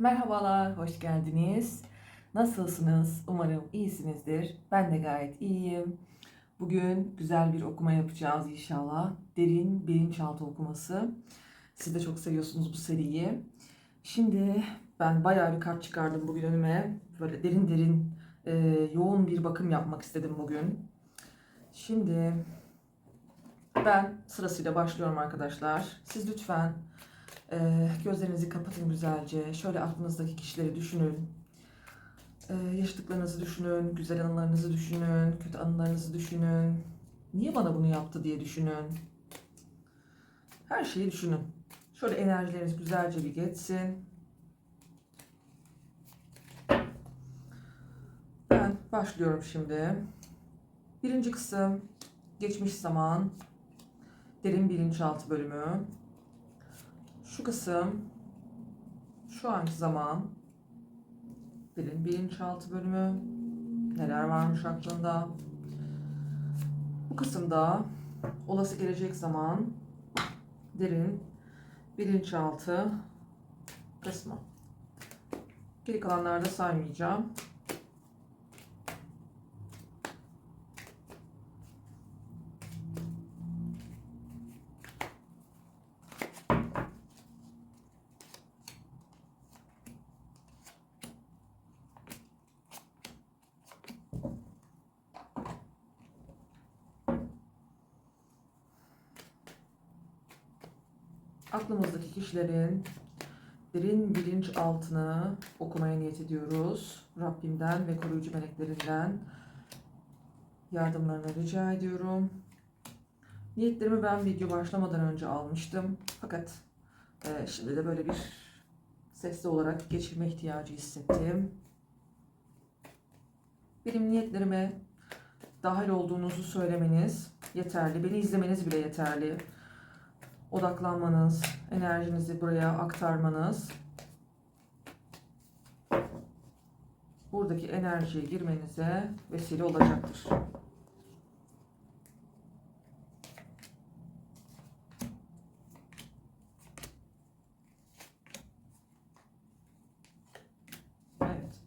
Merhabalar, hoş geldiniz. Nasılsınız? Umarım iyisinizdir. Ben de gayet iyiyim. Bugün güzel bir okuma yapacağız inşallah. Derin bilinçaltı okuması. Siz de çok seviyorsunuz bu seriyi. Şimdi ben bayağı bir kart çıkardım bugün önüme. Böyle derin derin, e, yoğun bir bakım yapmak istedim bugün. Şimdi ben sırasıyla başlıyorum arkadaşlar. Siz lütfen ee, gözlerinizi kapatın güzelce. Şöyle aklınızdaki kişileri düşünün. Ee, yaşadıklarınızı düşünün, güzel anılarınızı düşünün, kötü anılarınızı düşünün. Niye bana bunu yaptı diye düşünün. Her şeyi düşünün. Şöyle enerjileriniz güzelce bir geçsin. Ben başlıyorum şimdi. Birinci kısım geçmiş zaman, derin bilinçaltı bölümü. Şu kısım şu anki zaman derin bilinçaltı bölümü neler varmış aklında. Bu kısımda olası gelecek zaman derin bilinçaltı kısmı. Geri kalanlarda saymayacağım. aklımızdaki kişilerin derin bilinç altını okumaya niyet ediyoruz. Rabbimden ve koruyucu meleklerinden yardımlarını rica ediyorum. Niyetlerimi ben video başlamadan önce almıştım. Fakat e, şimdi de böyle bir sesli olarak geçirme ihtiyacı hissettim. Benim niyetlerime dahil olduğunuzu söylemeniz yeterli. Beni izlemeniz bile yeterli odaklanmanız, enerjinizi buraya aktarmanız buradaki enerjiye girmenize vesile olacaktır. Evet.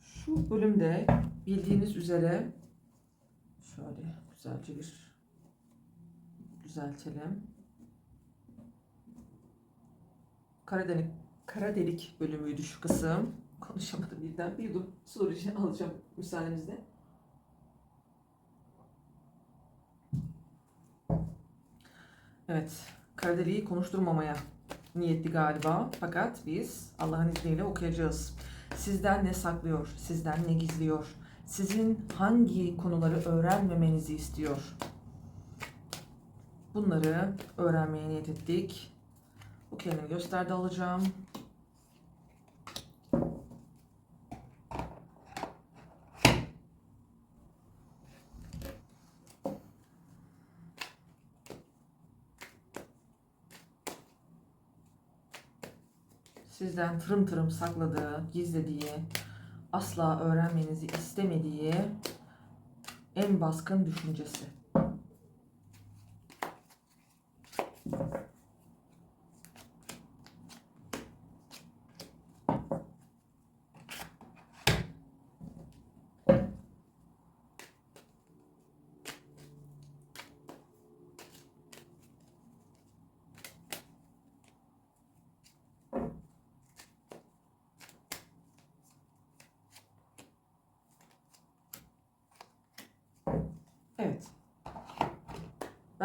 Şu bölümde bildiğiniz üzere şöyle güzelce bir düzeltelim. Kara delik, kara delik bölümüydü şu kısım. Konuşamadım birden. Bir yudum su alacağım müsaadenizle. Evet, kara deliği konuşturmamaya niyetli galiba. Fakat biz Allah'ın izniyle okuyacağız. Sizden ne saklıyor? Sizden ne gizliyor? Sizin hangi konuları öğrenmemenizi istiyor? Bunları öğrenmeye niyet ettik. Bu kendimi gösterdi alacağım. Sizden tırım tırım sakladığı, gizlediği, asla öğrenmenizi istemediği en baskın düşüncesi. Evet.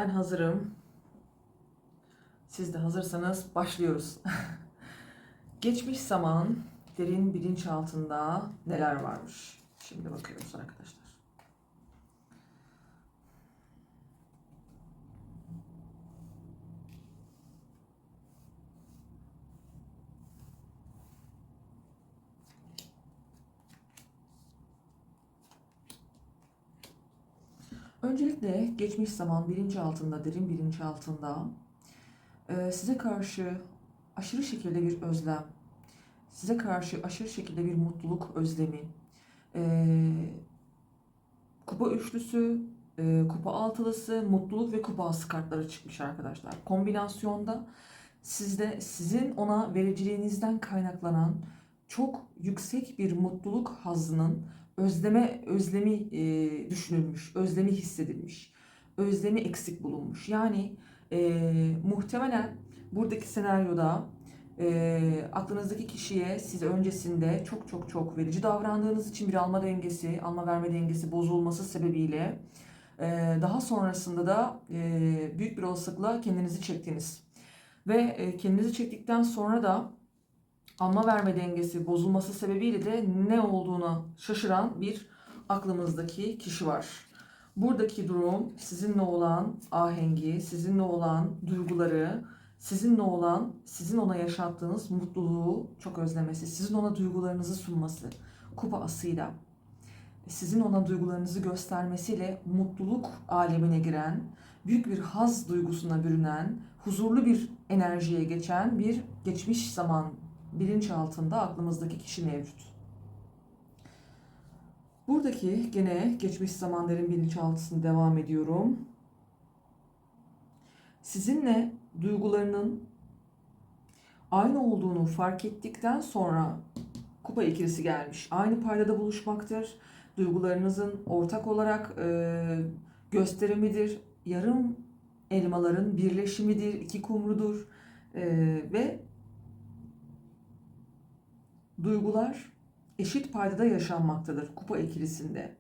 Ben hazırım. Siz de hazırsanız başlıyoruz. Geçmiş zaman derin bilinç altında neler varmış? Şimdi bakıyoruz arkadaşlar. Öncelikle geçmiş zaman bilinç altında, derin bilinç altında e, size karşı aşırı şekilde bir özlem, size karşı aşırı şekilde bir mutluluk özlemi, e, kupa üçlüsü, e, kupa altılısı, mutluluk ve kupa altı kartları çıkmış arkadaşlar. Kombinasyonda sizde sizin ona vericiliğinizden kaynaklanan çok yüksek bir mutluluk hazzının özleme özlemi e, düşünülmüş, özlemi hissedilmiş, özlemi eksik bulunmuş. Yani e, muhtemelen buradaki senaryoda e, aklınızdaki kişiye siz öncesinde çok çok çok verici davrandığınız için bir alma dengesi, alma verme dengesi bozulması sebebiyle e, daha sonrasında da e, büyük bir olasılıkla kendinizi çektiniz. Ve e, kendinizi çektikten sonra da alma verme dengesi bozulması sebebiyle de ne olduğunu şaşıran bir aklımızdaki kişi var. Buradaki durum sizinle olan ahengi, sizinle olan duyguları, sizinle olan, sizin ona yaşattığınız mutluluğu çok özlemesi, sizin ona duygularınızı sunması, kupa asıyla, sizin ona duygularınızı göstermesiyle mutluluk alemine giren, büyük bir haz duygusuna bürünen, huzurlu bir enerjiye geçen bir geçmiş zaman bilinçaltında aklımızdaki kişi mevcut. Buradaki gene geçmiş zamanların bilinçaltısını devam ediyorum. Sizinle duygularının aynı olduğunu fark ettikten sonra kupa ikilisi gelmiş. Aynı paydada buluşmaktır. Duygularınızın ortak olarak e, gösterimidir. Yarım elmaların birleşimidir. iki kumrudur. E, ve duygular eşit paydada yaşanmaktadır kupa ikilisinde.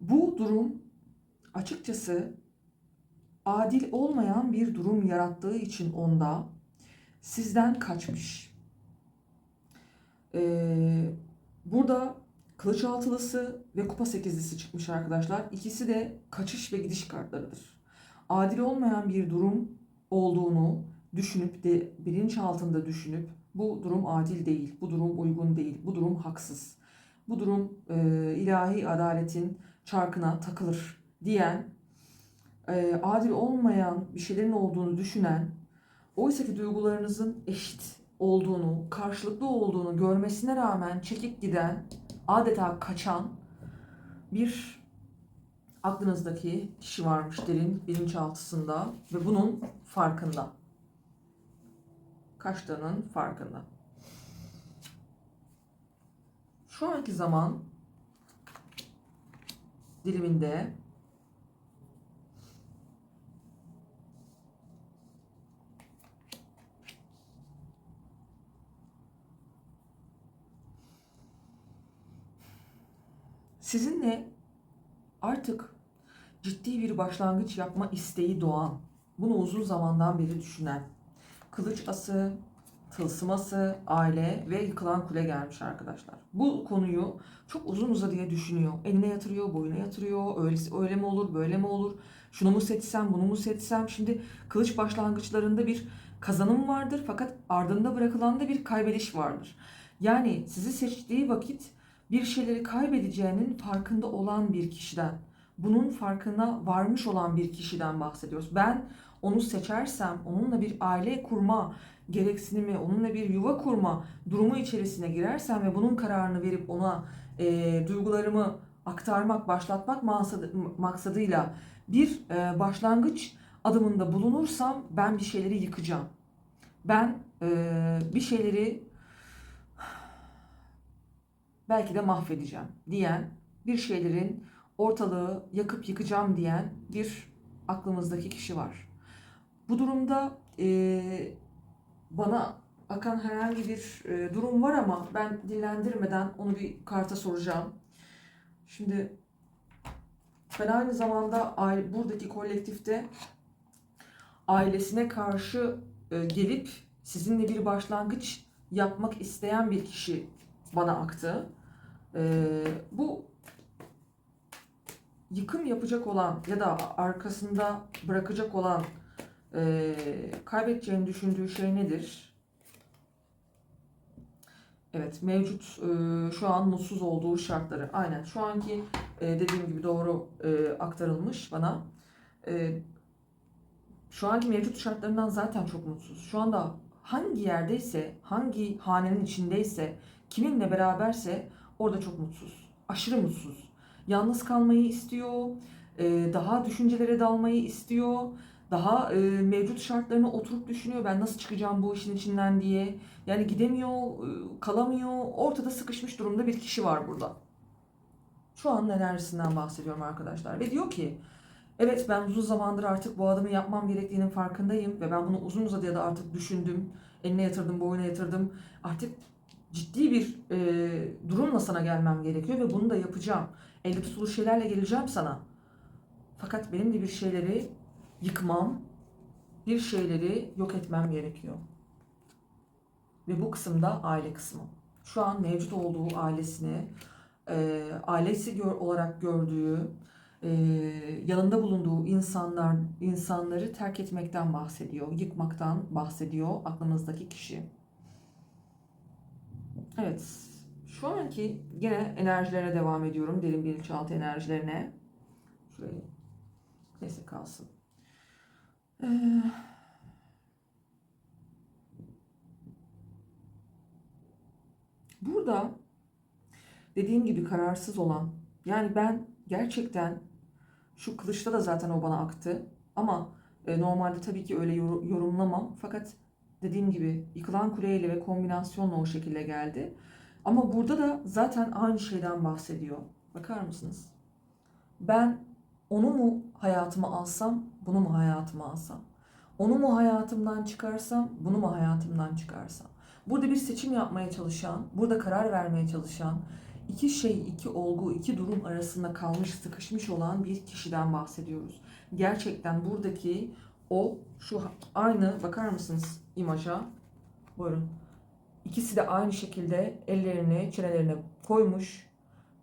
Bu durum açıkçası adil olmayan bir durum yarattığı için onda sizden kaçmış. Ee, burada kılıç altılısı ve kupa sekizlisi çıkmış arkadaşlar. İkisi de kaçış ve gidiş kartlarıdır. Adil olmayan bir durum olduğunu düşünüp de bilinç altında düşünüp bu durum adil değil, bu durum uygun değil, bu durum haksız, bu durum e, ilahi adaletin çarkına takılır diyen, e, adil olmayan bir şeylerin olduğunu düşünen, oysa ki duygularınızın eşit olduğunu, karşılıklı olduğunu görmesine rağmen çekip giden, adeta kaçan bir aklınızdaki kişi varmış derin bilinçaltısında ve bunun farkında kaçtığının farkında. Şu anki zaman diliminde sizinle artık ciddi bir başlangıç yapma isteği doğan, bunu uzun zamandan beri düşünen, kılıç ası, tılsım ası, aile ve yıkılan kule gelmiş arkadaşlar. Bu konuyu çok uzun uzadıya düşünüyor. Eline yatırıyor, boyuna yatırıyor. Öyle, öyle mi olur, böyle mi olur? Şunu mu seçsem, bunu mu seçsem? Şimdi kılıç başlangıçlarında bir kazanım vardır fakat ardında bırakılan da bir kaybediş vardır. Yani sizi seçtiği vakit bir şeyleri kaybedeceğinin farkında olan bir kişiden, bunun farkına varmış olan bir kişiden bahsediyoruz. Ben onu seçersem, onunla bir aile kurma gereksinimi, onunla bir yuva kurma durumu içerisine girersem ve bunun kararını verip ona e, duygularımı aktarmak, başlatmak maksadı, maksadıyla bir e, başlangıç adımında bulunursam ben bir şeyleri yıkacağım. Ben e, bir şeyleri belki de mahvedeceğim diyen bir şeylerin ortalığı yakıp yıkacağım diyen bir aklımızdaki kişi var. Bu durumda e, bana akan herhangi bir e, durum var ama ben dinlendirmeden onu bir karta soracağım. Şimdi ben aynı zamanda aile, buradaki kolektifte ailesine karşı e, gelip sizinle bir başlangıç yapmak isteyen bir kişi bana aktı. E, bu yıkım yapacak olan ya da arkasında bırakacak olan e, kaybedeceğini düşündüğü şey nedir? Evet, mevcut e, şu an mutsuz olduğu şartları. Aynen, şu anki e, dediğim gibi doğru e, aktarılmış bana. E, şu anki mevcut şartlarından zaten çok mutsuz. Şu anda hangi yerdeyse, hangi hanenin içindeyse, kiminle beraberse orada çok mutsuz. Aşırı mutsuz. Yalnız kalmayı istiyor, e, daha düşüncelere dalmayı istiyor Daha e, mevcut şartlarını oturup düşünüyor. Ben nasıl çıkacağım bu işin içinden diye. Yani gidemiyor, e, kalamıyor. Ortada sıkışmış durumda bir kişi var burada. Şu an enerjisinden bahsediyorum arkadaşlar. Ve diyor ki evet ben uzun zamandır artık bu adımı yapmam gerektiğinin farkındayım. Ve ben bunu uzun uzadıya da artık düşündüm. Eline yatırdım, boyuna yatırdım. Artık ciddi bir e, durumla sana gelmem gerekiyor ve bunu da yapacağım. Elde tutulur şeylerle geleceğim sana. Fakat benim de bir şeyleri yıkmam, bir şeyleri yok etmem gerekiyor. Ve bu kısımda aile kısmı. Şu an mevcut olduğu ailesini, e, ailesi gör, olarak gördüğü, e, yanında bulunduğu insanlar insanları terk etmekten bahsediyor, yıkmaktan bahsediyor aklımızdaki kişi. Evet, şu anki gene enerjilerine devam ediyorum. Derin bilinçaltı enerjilerine. Şurayı neyse kalsın. Ee, burada dediğim gibi kararsız olan yani ben gerçekten şu kılıçta da zaten o bana aktı ama e, normalde tabii ki öyle yor- yorumlamam fakat dediğim gibi yıkılan kuleyle ve kombinasyonla o şekilde geldi. Ama burada da zaten aynı şeyden bahsediyor. Bakar mısınız? Ben onu mu hayatıma alsam, bunu mu hayatıma alsam? Onu mu hayatımdan çıkarsam, bunu mu hayatımdan çıkarsam? Burada bir seçim yapmaya çalışan, burada karar vermeye çalışan, iki şey, iki olgu, iki durum arasında kalmış, sıkışmış olan bir kişiden bahsediyoruz. Gerçekten buradaki o şu aynı bakar mısınız imaja? Buyurun. İkisi de aynı şekilde ellerini çenelerine koymuş.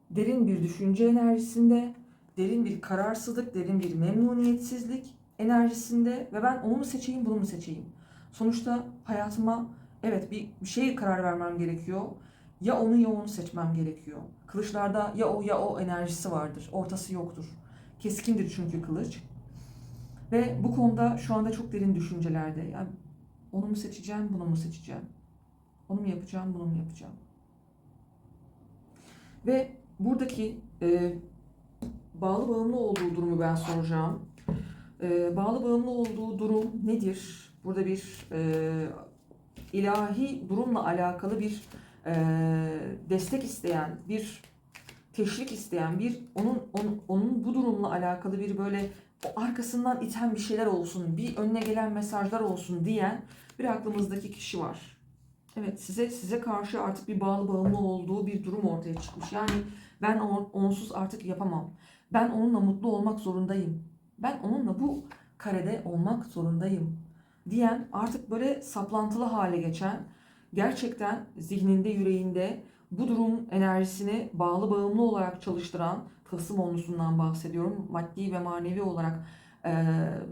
Derin bir düşünce enerjisinde, derin bir kararsızlık, derin bir memnuniyetsizlik enerjisinde ve ben onu mu seçeyim, bunu mu seçeyim? Sonuçta hayatıma evet bir, bir şeye karar vermem gerekiyor. Ya onu ya onu seçmem gerekiyor. Kılıçlarda ya o ya o enerjisi vardır. Ortası yoktur. Keskindir çünkü kılıç. Ve bu konuda şu anda çok derin düşüncelerde. Yani onu mu seçeceğim, bunu mu seçeceğim? Onu mu yapacağım, bunu mu yapacağım? Ve buradaki e, bağlı bağımlı olduğu durumu ben soracağım. E, bağlı bağımlı olduğu durum nedir? Burada bir e, ilahi durumla alakalı bir e, destek isteyen, bir teşvik isteyen, bir onun, onun onun bu durumla alakalı bir böyle o arkasından iten bir şeyler olsun, bir önüne gelen mesajlar olsun diyen bir aklımızdaki kişi var. Evet size size karşı artık bir bağlı bağımlı olduğu bir durum ortaya çıkmış. Yani ben on- onsuz artık yapamam. Ben onunla mutlu olmak zorundayım. Ben onunla bu karede olmak zorundayım diyen artık böyle saplantılı hale geçen gerçekten zihninde yüreğinde bu durum enerjisini bağlı bağımlı olarak çalıştıran tılsım onlusundan bahsediyorum. Maddi ve manevi olarak e,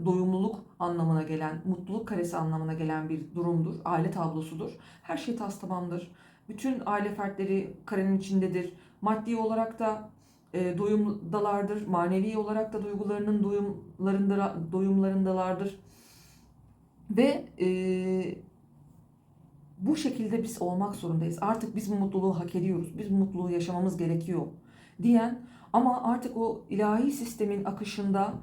doyumluluk anlamına gelen, mutluluk karesi anlamına gelen bir durumdur. Aile tablosudur. Her şey tas tamamdır. Bütün aile fertleri karenin içindedir. Maddi olarak da e, doyumdalardır. Manevi olarak da duygularının doyumlarında, doyumlarındalardır. Ve e, bu şekilde biz olmak zorundayız. Artık biz bu mutluluğu hak ediyoruz. Biz bu mutluluğu yaşamamız gerekiyor diyen ama artık o ilahi sistemin akışında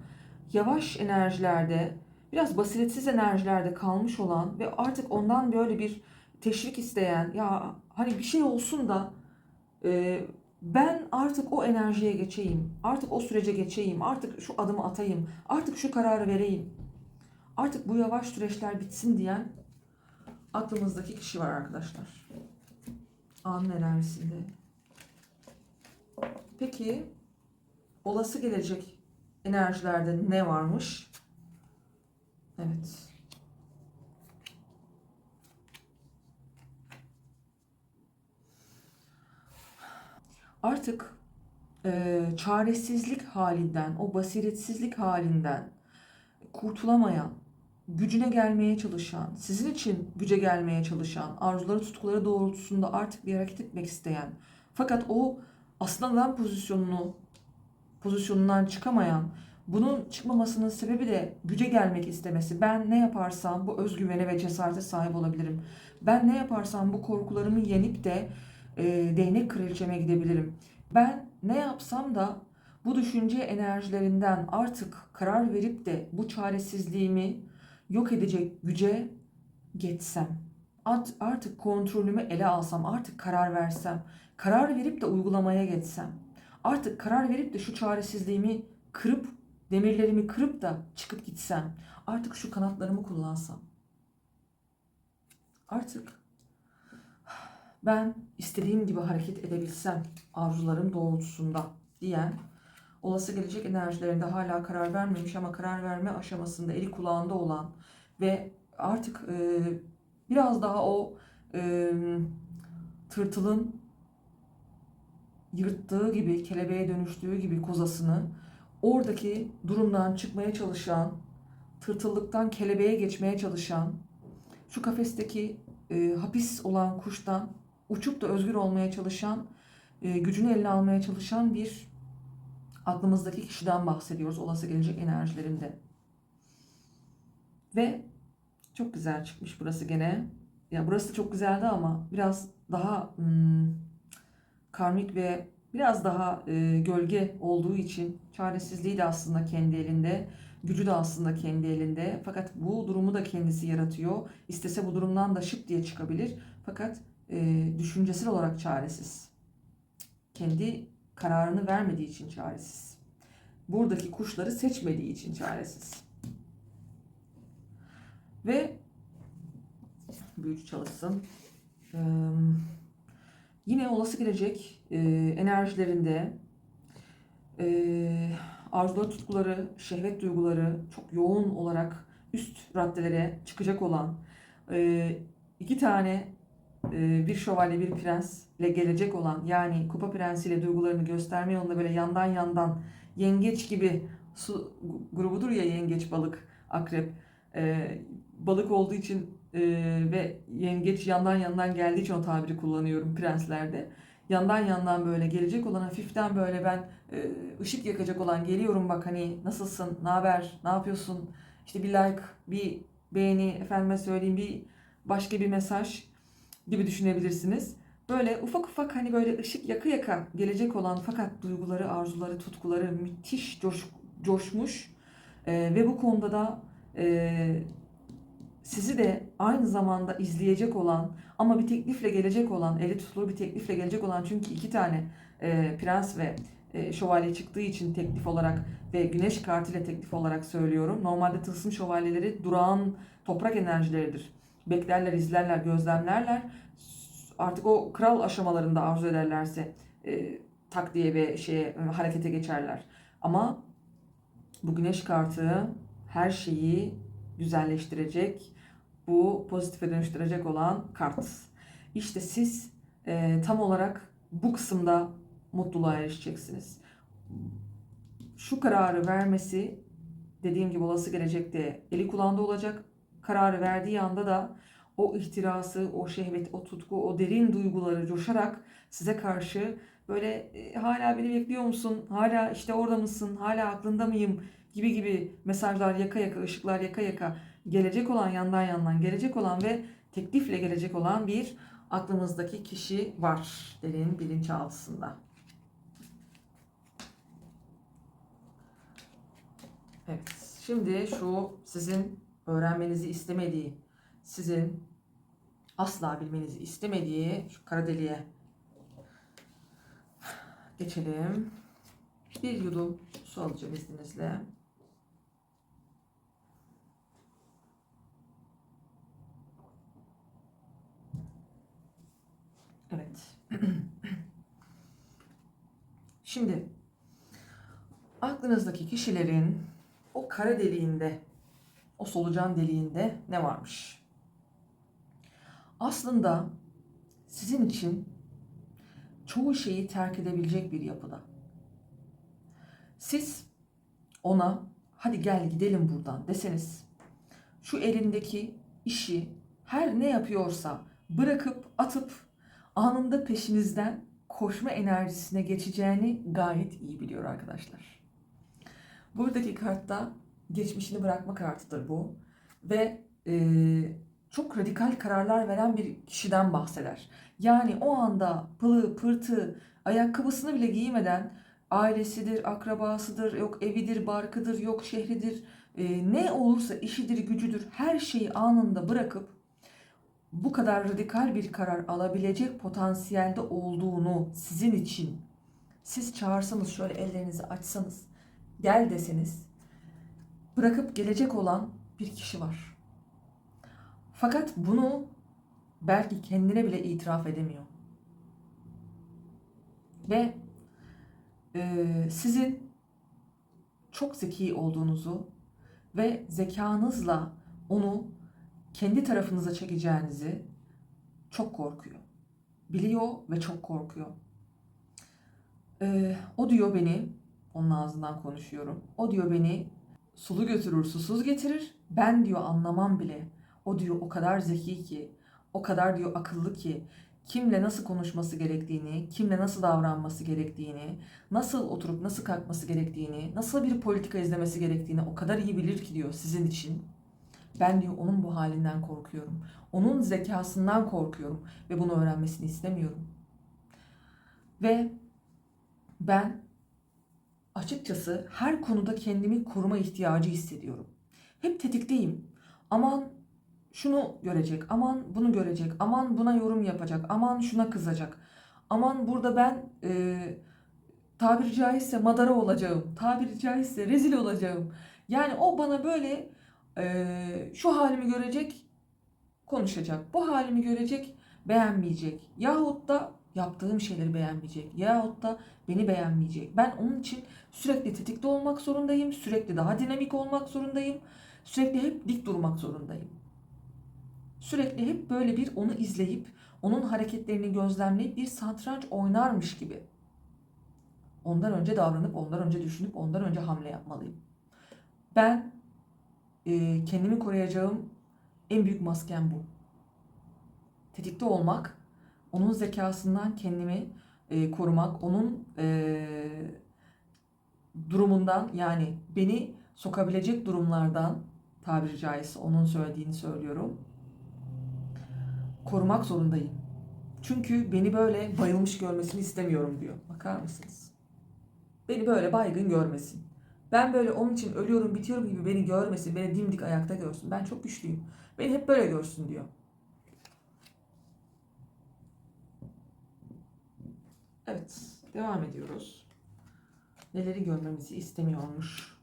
yavaş enerjilerde, biraz basiretsiz enerjilerde kalmış olan ve artık ondan böyle bir teşvik isteyen, ya hani bir şey olsun da e, ben artık o enerjiye geçeyim, artık o sürece geçeyim, artık şu adımı atayım, artık şu kararı vereyim, artık bu yavaş süreçler bitsin diyen aklımızdaki kişi var arkadaşlar. Anın enerjisinde. Peki olası gelecek enerjilerde ne varmış? Evet. Artık e, çaresizlik halinden, o basiretsizlik halinden kurtulamayan, gücüne gelmeye çalışan, sizin için güce gelmeye çalışan, arzuları tutkuları doğrultusunda artık bir hareket etmek isteyen, fakat o aslında adam pozisyonunu pozisyonundan çıkamayan, bunun çıkmamasının sebebi de güce gelmek istemesi. Ben ne yaparsam bu özgüvene ve cesarete sahip olabilirim. Ben ne yaparsam bu korkularımı yenip de e, değnek kraliçeme gidebilirim. Ben ne yapsam da bu düşünce enerjilerinden artık karar verip de bu çaresizliğimi yok edecek güce geçsem. Art- Artık kontrolümü ele alsam, artık karar versem, karar verip de uygulamaya geçsem. Artık karar verip de şu çaresizliğimi kırıp, demirlerimi kırıp da çıkıp gitsem. Artık şu kanatlarımı kullansam. Artık ben istediğim gibi hareket edebilsem arzularım doğrultusunda diyen olası gelecek enerjilerinde hala karar vermemiş ama karar verme aşamasında eli kulağında olan ve artık e, biraz daha o e, tırtılın yırttığı gibi, kelebeğe dönüştüğü gibi kozasını oradaki durumdan çıkmaya çalışan, tırtıllıktan kelebeğe geçmeye çalışan, şu kafesteki e, hapis olan kuştan uçup da özgür olmaya çalışan, e, gücünü eline almaya çalışan bir aklımızdaki kişiden bahsediyoruz olası gelecek enerjilerinde. Ve çok güzel çıkmış burası gene. Ya burası çok güzeldi ama biraz daha hmm, karmik ve biraz daha e, gölge olduğu için çaresizliği de aslında kendi elinde, gücü de aslında kendi elinde. Fakat bu durumu da kendisi yaratıyor. İstese bu durumdan da şık diye çıkabilir. Fakat e, düşüncesel olarak çaresiz. Kendi kararını vermediği için çaresiz. Buradaki kuşları seçmediği için çaresiz. Ve büyücü çalışsın. Ee, yine olası gelecek e, enerjilerinde e, arzuları, tutkuları, şehvet duyguları çok yoğun olarak üst raddelere çıkacak olan e, iki tane bir şövalye bir prensle gelecek olan yani kupa prensiyle duygularını gösterme yolunda böyle yandan yandan yengeç gibi su grubudur ya yengeç balık akrep e, balık olduğu için e, ve yengeç yandan yandan geldiği için o tabiri kullanıyorum prenslerde. Yandan yandan böyle gelecek olan hafiften böyle ben e, ışık yakacak olan geliyorum bak hani nasılsın ne haber ne yapıyorsun? İşte bir like bir beğeni efendime söyleyeyim bir başka bir mesaj gibi düşünebilirsiniz. Böyle ufak ufak hani böyle ışık yaka yaka gelecek olan fakat duyguları, arzuları, tutkuları müthiş coş, coşmuş Ee, ve bu konuda da e, sizi de aynı zamanda izleyecek olan ama bir teklifle gelecek olan, eli tutulur bir teklifle gelecek olan çünkü iki tane e, prens ve e, şövalye çıktığı için teklif olarak ve güneş kartıyla teklif olarak söylüyorum. Normalde tılsım şövalyeleri durağan toprak enerjileridir beklerler, izlerler, gözlemlerler. Artık o kral aşamalarında arzu ederlerse e, tak diye ve şeye e, harekete geçerler. Ama bu güneş kartı her şeyi güzelleştirecek, bu pozitife dönüştürecek olan kart. İşte siz e, tam olarak bu kısımda mutluluğa erişeceksiniz. Şu kararı vermesi dediğim gibi olası gelecekte eli kulağında olacak kararı verdiği anda da o ihtirası, o şehvet, o tutku, o derin duyguları coşarak size karşı böyle e, hala beni bekliyor musun? Hala işte orada mısın? Hala aklında mıyım? gibi gibi mesajlar yaka yaka, ışıklar yaka yaka gelecek olan yandan yandan gelecek olan ve teklifle gelecek olan bir aklınızdaki kişi var derin bilinçaltısında. Evet. Şimdi şu sizin öğrenmenizi istemediği, sizin asla bilmenizi istemediği şu kara deliğe geçelim. Bir yudum su alacağım izninizle. Evet. Şimdi aklınızdaki kişilerin o kara deliğinde o solucan deliğinde ne varmış? Aslında sizin için çoğu şeyi terk edebilecek bir yapıda. Siz ona hadi gel gidelim buradan deseniz şu elindeki işi her ne yapıyorsa bırakıp atıp anında peşinizden koşma enerjisine geçeceğini gayet iyi biliyor arkadaşlar. Buradaki kartta geçmişini bırakma kartıdır bu. Ve e, çok radikal kararlar veren bir kişiden bahseder. Yani o anda pılı pırtı ayakkabısını bile giymeden ailesidir, akrabasıdır, yok evidir, barkıdır, yok şehridir. E, ne olursa işidir, gücüdür her şeyi anında bırakıp bu kadar radikal bir karar alabilecek potansiyelde olduğunu sizin için siz çağırsanız şöyle ellerinizi açsanız gel deseniz bırakıp gelecek olan bir kişi var. Fakat bunu belki kendine bile itiraf edemiyor. Ve e, sizin çok zeki olduğunuzu ve zekanızla onu kendi tarafınıza çekeceğinizi çok korkuyor. Biliyor ve çok korkuyor. E, o diyor beni, onun ağzından konuşuyorum. O diyor beni sulu götürür, susuz getirir. Ben diyor anlamam bile. O diyor o kadar zeki ki, o kadar diyor akıllı ki, kimle nasıl konuşması gerektiğini, kimle nasıl davranması gerektiğini, nasıl oturup nasıl kalkması gerektiğini, nasıl bir politika izlemesi gerektiğini o kadar iyi bilir ki diyor sizin için. Ben diyor onun bu halinden korkuyorum. Onun zekasından korkuyorum ve bunu öğrenmesini istemiyorum. Ve ben açıkçası her konuda kendimi koruma ihtiyacı hissediyorum. Hep tetikteyim. Aman şunu görecek, aman bunu görecek, aman buna yorum yapacak, aman şuna kızacak. Aman burada ben e, tabiri caizse madara olacağım, tabiri caizse rezil olacağım. Yani o bana böyle e, şu halimi görecek, konuşacak. Bu halimi görecek, beğenmeyecek. Yahut da yaptığım şeyleri beğenmeyecek. Yahut da beni beğenmeyecek. Ben onun için sürekli tetikte olmak zorundayım. Sürekli daha dinamik olmak zorundayım. Sürekli hep dik durmak zorundayım. Sürekli hep böyle bir onu izleyip, onun hareketlerini gözlemleyip bir satranç oynarmış gibi. Ondan önce davranıp, ondan önce düşünüp, ondan önce hamle yapmalıyım. Ben e, kendimi koruyacağım en büyük maskem bu. Tetikte olmak, onun zekasından kendimi e, korumak, onun e, durumundan yani beni sokabilecek durumlardan tabiri caizse onun söylediğini söylüyorum. Korumak zorundayım. Çünkü beni böyle bayılmış görmesini istemiyorum diyor. Bakar mısınız? Beni böyle baygın görmesin. Ben böyle onun için ölüyorum bitiyorum gibi beni görmesin. Beni dimdik ayakta görsün. Ben çok güçlüyüm. Beni hep böyle görsün diyor. Evet. Devam ediyoruz. Neleri görmemizi istemiyormuş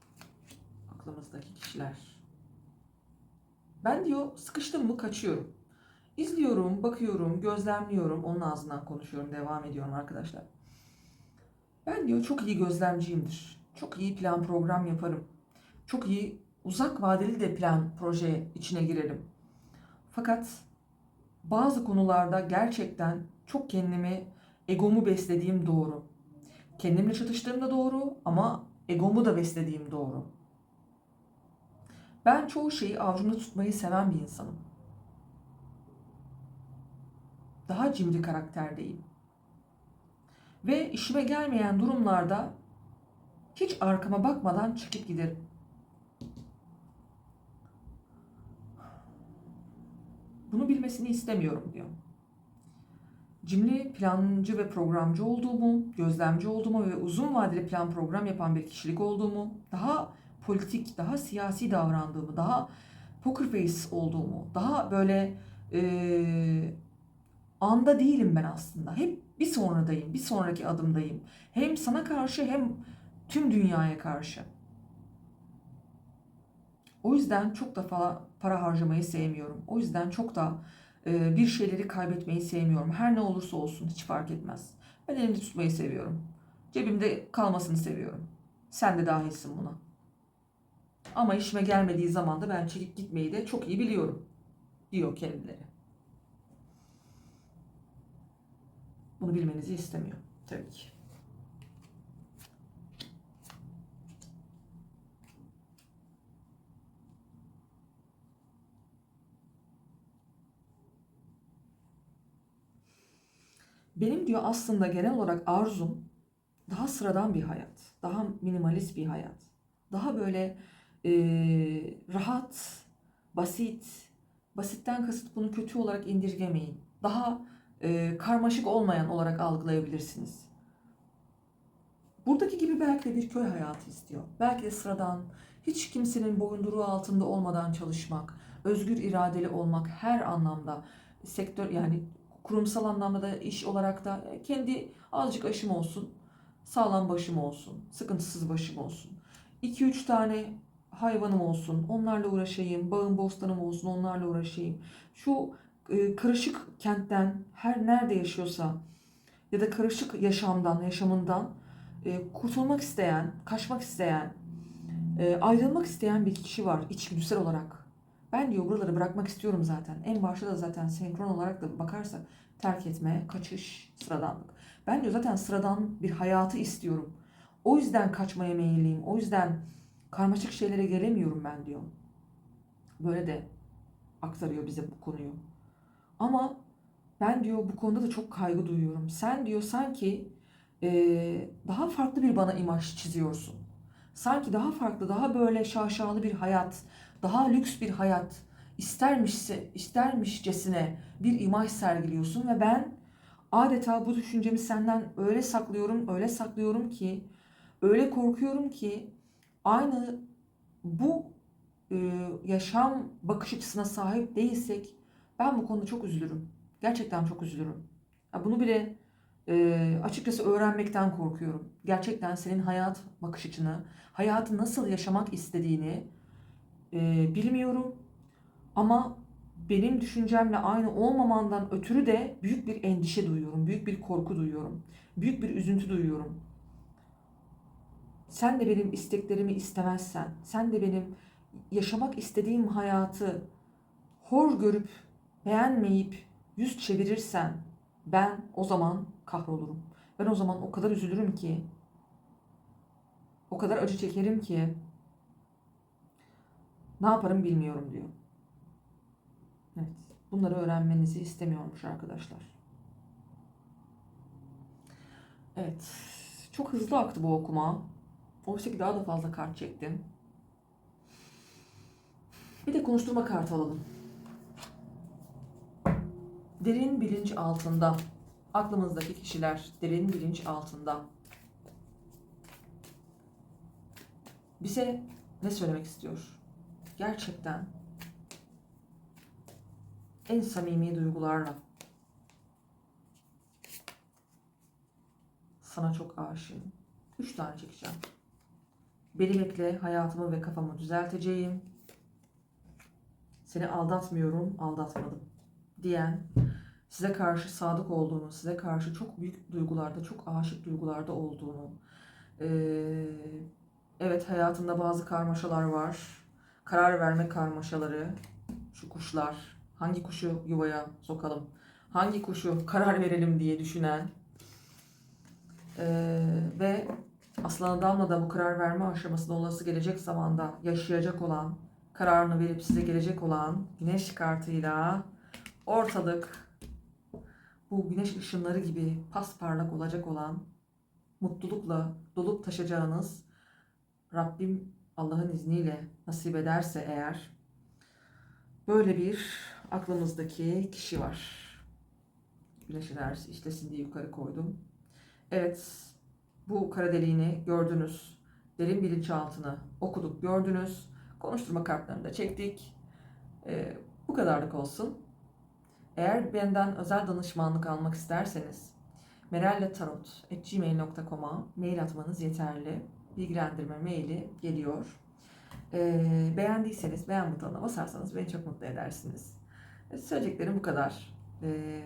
aklımızdaki kişiler. Ben diyor sıkıştım mı kaçıyorum. İzliyorum, bakıyorum, gözlemliyorum. Onun ağzından konuşuyorum, devam ediyorum arkadaşlar. Ben diyor çok iyi gözlemciyimdir. Çok iyi plan program yaparım. Çok iyi uzak vadeli de plan proje içine girerim. Fakat bazı konularda gerçekten çok kendimi, egomu beslediğim doğru. Kendimle çatıştığım da doğru ama egomu da beslediğim doğru. Ben çoğu şeyi avucumda tutmayı seven bir insanım. Daha cimri karakterdeyim. Ve işime gelmeyen durumlarda hiç arkama bakmadan çıkıp giderim. Bunu bilmesini istemiyorum diyor. Cimri plancı ve programcı olduğumu, gözlemci olduğumu ve uzun vadeli plan program yapan bir kişilik olduğumu, daha politik, daha siyasi davrandığımı, daha poker face olduğumu, daha böyle e, anda değilim ben aslında. Hep bir sonradayım, bir sonraki adımdayım. Hem sana karşı hem tüm dünyaya karşı. O yüzden çok da para harcamayı sevmiyorum. O yüzden çok da e, bir şeyleri kaybetmeyi sevmiyorum. Her ne olursa olsun hiç fark etmez. Ben elimde tutmayı seviyorum. Cebimde kalmasını seviyorum. Sen de dahilsin buna. Ama işime gelmediği zaman da ben çekip gitmeyi de çok iyi biliyorum. Diyor kendileri. Bunu bilmenizi istemiyor tabii ki. Benim diyor aslında genel olarak arzum daha sıradan bir hayat. Daha minimalist bir hayat. Daha böyle e, rahat, basit. Basitten kasıt bunu kötü olarak indirgemeyin. Daha e, karmaşık olmayan olarak algılayabilirsiniz. Buradaki gibi belki de bir köy hayatı istiyor. Belki de sıradan, hiç kimsenin boyunduruğu altında olmadan çalışmak, özgür iradeli olmak her anlamda sektör yani kurumsal anlamda da iş olarak da kendi azıcık aşım olsun, sağlam başım olsun, sıkıntısız başım olsun. 2-3 tane hayvanım olsun, onlarla uğraşayım, bağım bostanım olsun, onlarla uğraşayım. Şu e, karışık kentten her nerede yaşıyorsa ya da karışık yaşamdan, yaşamından e, kurtulmak isteyen, kaçmak isteyen, e, ayrılmak isteyen bir kişi var içgüdüsel olarak. Ben diyor buraları bırakmak istiyorum zaten. En başta da zaten senkron olarak da bakarsak terk etme, kaçış, sıradanlık. Ben diyor zaten sıradan bir hayatı istiyorum. O yüzden kaçmaya meyilliyim. O yüzden karmaşık şeylere gelemiyorum ben diyor. Böyle de aktarıyor bize bu konuyu. Ama ben diyor bu konuda da çok kaygı duyuyorum. Sen diyor sanki e, daha farklı bir bana imaj çiziyorsun. Sanki daha farklı, daha böyle şaşalı bir hayat, daha lüks bir hayat istermişse, istermişcesine bir imaj sergiliyorsun ve ben adeta bu düşüncemi senden öyle saklıyorum, öyle saklıyorum ki, öyle korkuyorum ki aynı bu e, yaşam bakış açısına sahip değilsek ben bu konuda çok üzülürüm. Gerçekten çok üzülürüm. Ya bunu bile e, açıkçası öğrenmekten korkuyorum. Gerçekten senin hayat bakış açını, hayatı nasıl yaşamak istediğini e, bilmiyorum. Ama benim düşüncemle aynı olmamandan ötürü de büyük bir endişe duyuyorum, büyük bir korku duyuyorum, büyük bir üzüntü duyuyorum. Sen de benim isteklerimi istemezsen, sen de benim yaşamak istediğim hayatı hor görüp beğenmeyip yüz çevirirsen ben o zaman kahrolurum. Ben o zaman o kadar üzülürüm ki o kadar acı çekerim ki ne yaparım bilmiyorum diyor. Evet. Bunları öğrenmenizi istemiyormuş arkadaşlar. Evet. Çok hızlı aktı bu okuma. Oysa ki daha da fazla kart çektim. Bir de konuşturma kartı alalım. Derin bilinç altında. Aklımızdaki kişiler derin bilinç altında. Bize ne söylemek istiyor? Gerçekten en samimi duygularla sana çok aşığım. Üç tane çekeceğim. Beni bekle, hayatımı ve kafamı düzelteceğim. Seni aldatmıyorum, aldatmadım diyen, size karşı sadık olduğunu, size karşı çok büyük duygularda, çok aşık duygularda olduğunu, ee, evet hayatında bazı karmaşalar var, karar verme karmaşaları, şu kuşlar, hangi kuşu yuvaya sokalım, hangi kuşu karar verelim diye düşünen ee, ve Aslan Adam'la da bu karar verme aşamasında olası gelecek zamanda yaşayacak olan, kararını verip size gelecek olan güneş kartıyla ortalık bu güneş ışınları gibi pasparlak olacak olan mutlulukla dolup taşacağınız Rabbim Allah'ın izniyle nasip ederse eğer böyle bir aklımızdaki kişi var. Güneş enerjisi işlesin diye yukarı koydum. Evet, bu kara deliğini gördünüz. Derin bilinçaltını okuduk, gördünüz. Konuşturma kartlarını da çektik. Ee, bu kadarlık olsun. Eğer benden özel danışmanlık almak isterseniz meralletarot.gmail.com'a mail atmanız yeterli. Bilgilendirme maili geliyor. Ee, beğendiyseniz beğen butonuna basarsanız beni çok mutlu edersiniz. Söyleyeceklerim bu kadar. Ee,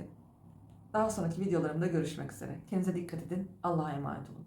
daha sonraki videolarımda görüşmek üzere. Kendinize dikkat edin. Allah'a emanet olun.